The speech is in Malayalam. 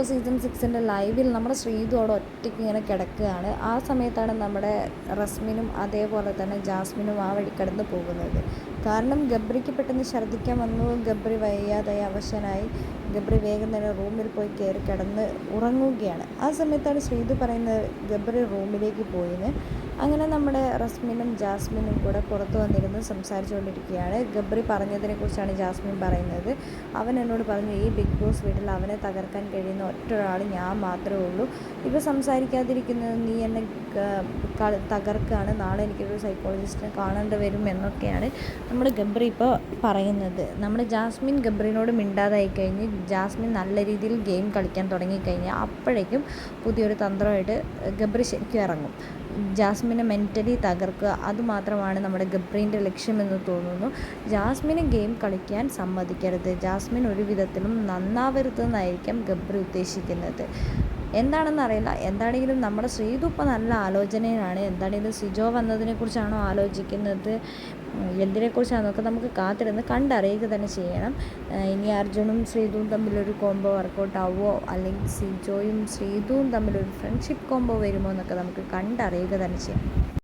ബോസ് സീസൺ സിക്സിന്റെ ലൈവിൽ നമ്മുടെ ശ്രീതു അവിടെ ഒറ്റയ്ക്ക് ഇങ്ങനെ കിടക്കുകയാണ്. ആ സമയത്താണ് നമ്മുടെ റസ്മിനും അതേപോലെ തന്നെ ജാസ്മിനും ആ വഴി കടന്നു പോകുന്നത്. കാരണം ഗബ്രിക്ക് പെട്ടെന്ന് ഛർദ്ദിക്കാൻ വന്നു. ഗബ്രി വയ്യാതായി അവശനായി. ഗബ്രി വേഗം തന്നെ റൂമിൽ പോയി കയറി കിടന്ന് ഉറങ്ങുകയാണ്. ആ സമയത്താണ് ശ്രീതു പറയുന്നത് ഗബ്രി റൂമിലേക്ക് പോയിന്ന്. അങ്ങനെ നമ്മുടെ റസ്മിനും ജാസ്മിനും കൂടെ പുറത്തു വന്നിരുന്ന് സംസാരിച്ചുകൊണ്ടിരിക്കുകയാണ്. ഗബ്രി പറഞ്ഞതിനെക്കുറിച്ചാണ് ജാസ്മിൻ പറയുന്നത്. അവൻ എന്നോട് പറഞ്ഞു ഈ ബിഗ് ബോസ് വീട്ടിൽ അവനെ തകർക്കാൻ കഴിയുന്ന ഒറ്റ ഒരാൾ ഞാൻ മാത്രമേ ഉള്ളൂ. ഇപ്പോൾ സംസാരിക്കാതിരിക്കുന്നത് നീ എന്നെ തകർക്കുകയാണ് നാളെ എനിക്കൊരു സൈക്കോളജിസ്റ്റിനെ കാണേണ്ടി വരും എന്നൊക്കെയാണ് നമ്മൾ ഗബ്രി ഇപ്പോൾ പറയുന്നത്. നമ്മൾ ജാസ്മിൻ ഗബ്രിനോട് മിണ്ടാതായി കഴിഞ്ഞ് ജാസ്മിൻ നല്ല രീതിയിൽ ഗെയിം കളിക്കാൻ തുടങ്ങിക്കഴിഞ്ഞാൽ അപ്പോഴേക്കും പുതിയൊരു തന്ത്രമായിട്ട് ഗബ്രി ശരിക്കും ഇറങ്ങും. ജാസ്മിനെ മെന്റലി തകർക്കുക അതുമാത്രമാണ് നമ്മുടെ ഗബ്രീന്റെ ലക്ഷ്യമെന്ന് തോന്നുന്നു. ജാസ്മിനെ ഗെയിം കളിക്കാൻ സമ്മതിക്കരുത്. ജാസ്മിൻ ഒരു വിധത്തിലും നന്നാവരുതെന്നായിരിക്കാം ഗബ്രി ഉദ്ദേശിക്കുന്നത്. എന്താണെന്ന് അറിയില്ല എന്താണെങ്കിലും നമ്മുടെ ശ്രീതു ഇപ്പോൾ നല്ല ആലോചനയിലാണ്. എന്താണെങ്കിലും സിജോ വന്നതിനെക്കുറിച്ചാണോ ആലോചിക്കുന്നത്? എന്തിനെക്കുറിച്ചാണെന്നൊക്കെ നമുക്ക് കാത്തിരുന്ന് കണ്ടറിയുക തന്നെ ചെയ്യണം. ഇനി അർജുനും ശ്രീതുവും തമ്മിലൊരു കോംബോ വർക്കൗട്ട് ആവുമോ അല്ലെങ്കിൽ സിജോയും ശ്രീതുവും തമ്മിലൊരു ഫ്രണ്ട്ഷിപ്പ് കോംബോ വരുമോ എന്നൊക്കെ നമുക്ക് കണ്ടറിയുക തന്നെ ചെയ്യാം